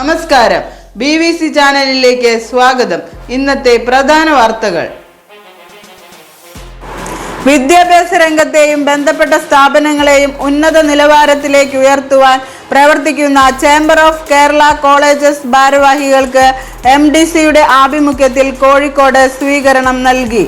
നമസ്കാരം. B V C ചാനലിലേക്ക് സ്വാഗതം. ഇന്നത്തെ പ്രധാന വാർത്തകൾ. വിദ്യാഭ്യാസ രംഗത്തെയും ബന്ധപ്പെട്ട സ്ഥാപനങ്ങളെയും ഉന്നത നിലവാരത്തിലേക്ക് ഉയർത്തുവാൻ പ്രവർത്തിക്കുന്ന ചേംബർ ഓഫ് കേരള കോളേജസ് ഭാരവാഹികൾക്ക് എം ഡി സിയുടെ ആഭിമുഖ്യത്തിൽ കോഴിക്കോട് സ്വീകരണം നൽകി.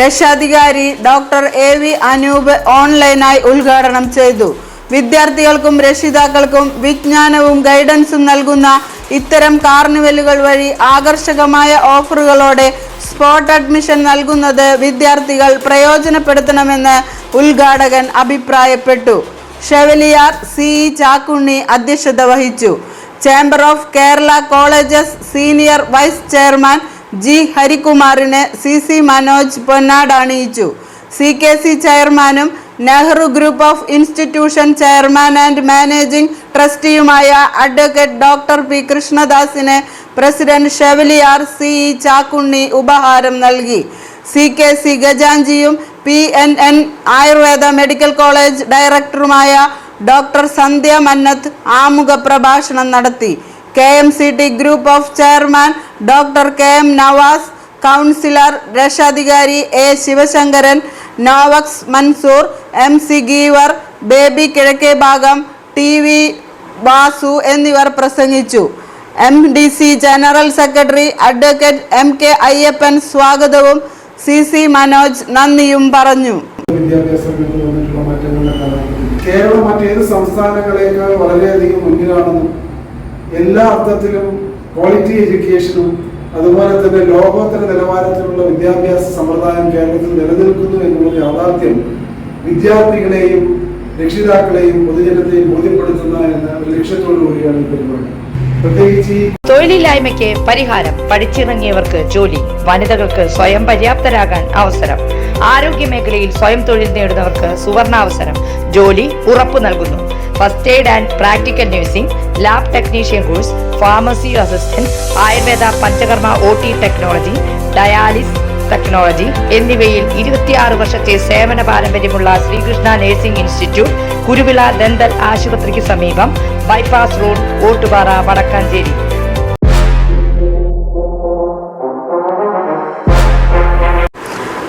രക്ഷാധികാരി ഡോക്ടർ എ വി അനൂപ് ഓൺലൈനായി ഉദ്ഘാടനം ചെയ്തു. വിദ്യാർത്ഥികൾക്കും രക്ഷിതാക്കൾക്കും വിജ്ഞാനവും ഗൈഡൻസും നൽകുന്ന ഇത്തരം കാർണിവലുകൾ വഴി ആകർഷകമായ ഓഫറുകളോടെ സ്പോട്ട് അഡ്മിഷൻ നൽകുന്നത് വിദ്യാർത്ഥികൾ പ്രയോജനപ്പെടുത്തണമെന്ന് ഉദ്ഘാടകൻ അഭിപ്രായപ്പെട്ടു. Chevalier C. ചാക്കുണ്ണി അധ്യക്ഷത വഹിച്ചു. Chamber of Kerala colleges senior vice chairman G. ഹരികുമാറിനെ C. C Manoj പൊന്നാട് അണിയിച്ചു. സി. കെ. സി. ചെയർമാനും Nehru group of institution chairman and managing ട്രസ്റ്റിയുമായ advocate doctor P കൃഷ്ണദാസിനെ president chevalier C E Chakkunni ഉപഹാരം നൽകി. C K C ഗജാഞ്ചിയും P N N Ayurveda medical college ഡയറക്ടറുമായ doctor Sandhya Mannath ആമുഖ പ്രഭാഷണം നടത്തി. K M C T group of chairman doctor K M Navas councillor രക്ഷാധികാരി A Sivasankaran Novex Mansoor M C Geevar Baby കിഴക്കേ ഭാഗം T V Vasu എന്നിവർ പ്രസംഗിച്ചു. M D C general secretary advocate M K Ayyappan സ്വാഗതവും C C Manoj നന്ദിയും പറഞ്ഞു. കേരളം മറ്റേത് സംസ്ഥാനങ്ങളെക്കാൾ വളരെയധികം മുന്നിലാണെന്നും എല്ലാ അർത്ഥത്തിലും ക്വാളിറ്റി എഡ്യൂക്കേഷനും അതുപോലെ തന്നെ ലോകോത്തര നിലവാരത്തിലുള്ള വിദ്യാഭ്യാസ സമ്പ്രദായം കേരളത്തിൽ നിലനിൽക്കുന്നു എന്നുള്ള യാഥാർത്ഥ്യം വിദ്യാർത്ഥികളെയും രക്ഷിതാക്കളെയും പൊതുജനത്തെയും ബോധ്യപ്പെടുത്തുന്ന എന്ന ലക്ഷ്യത്തോടു കൂടിയാണ് ഈ പരിപാടി. തൊഴിലില്ലായ്മയ്ക്ക് പരിഹാരം പഠിച്ചിറങ്ങിയവർക്ക് ജോലി വനിതകൾക്ക് സ്വയം പര്യാപ്തരാകാൻ അവസരം. ആരോഗ്യ മേഖലയിൽ സ്വയം തൊഴിൽ നേടുന്നവർക്ക് സുവർണാവസരം ജോലി ഉറപ്പു നൽകുന്നു. First aid and practical nursing lab technician course pharmacy assistant Ayurveda Panchakarma O T technology dialysis technology എന്നിവയിൽ ഇരുപത്തിയാറ് വർഷത്തെ സേവന പാരമ്പര്യമുള്ള Sreekrishna nursing institute Kuruvila dental ആശുപത്രിക്ക് സമീപം ബൈപ്പാസ് റോഡ് ഓട്ടുപാറ വടക്കാഞ്ചേരി.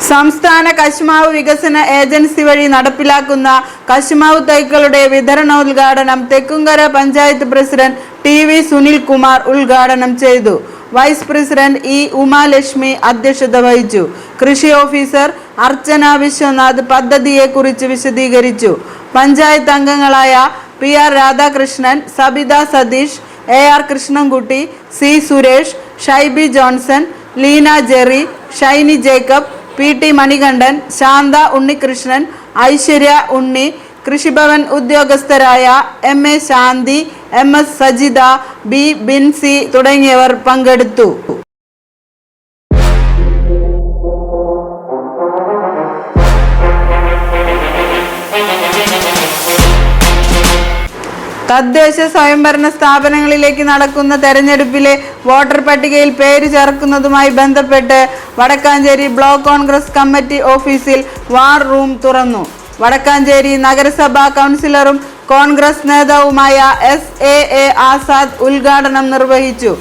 സംസ്ഥാന കശുമാവ് വികസന ഏജൻസി വഴി നടപ്പിലാക്കുന്ന കശുമാവ് തൈകളുടെ വിതരണോദ്ഘാടനം Thekkumkara panchayat president T V Sunil Kumar ഉദ്ഘാടനം ചെയ്തു. വൈസ് പ്രസിഡന്റ് ഇ ഉമാലക്ഷ്മി അധ്യക്ഷത വഹിച്ചു. കൃഷി ഓഫീസർ അർച്ചന വിശ്വനാഥ് പദ്ധതിയെക്കുറിച്ച് വിശദീകരിച്ചു. പഞ്ചായത്ത് അംഗങ്ങളായ P R Radhakrishnan Sabitha Satheesh A R Krishnankutty C Suresh Shaibi Johnson Leena Jerry Shiny Jacob P T Manikandan Shantha Unnikrishnan Aishwarya Unni Krishibhavan ഉദ്യോഗസ്ഥരായ M A Shanthi M S Sajitha B Binsy തുടങ്ങിയവർ പങ്കെടുത്തു. തദ്ദേശ സ്വയംഭരണ സ്ഥാപനങ്ങളിലേക്ക് നടക്കുന്ന തെരഞ്ഞെടുപ്പിലെ voter പട്ടികയിൽ പേര് ചേർക്കുന്നതുമായി ബന്ധപ്പെട്ട് Vadakkanchery block Congress committee ഓഫീസിൽ വാർ റൂം തുറന്നു. വടക്കാഞ്ചേരി നഗരസഭാ കൗൺസിലറും കോൺഗ്രസ് നേതാവുമായ എസ് എ എ ആസാദ് ഉദ്ഘാടനം നിർവഹിച്ചു.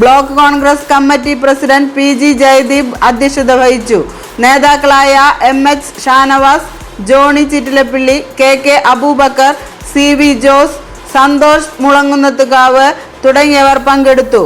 Block Congress committee president P G Jayadeep അധ്യക്ഷത വഹിച്ചു. നേതാക്കളായ M H Shanavas Johny Chittilappilly K K Abubacker C V Jose Santhosh Mulangunnathukavu തുടങ്ങിയവർ പങ്കെടുത്തു.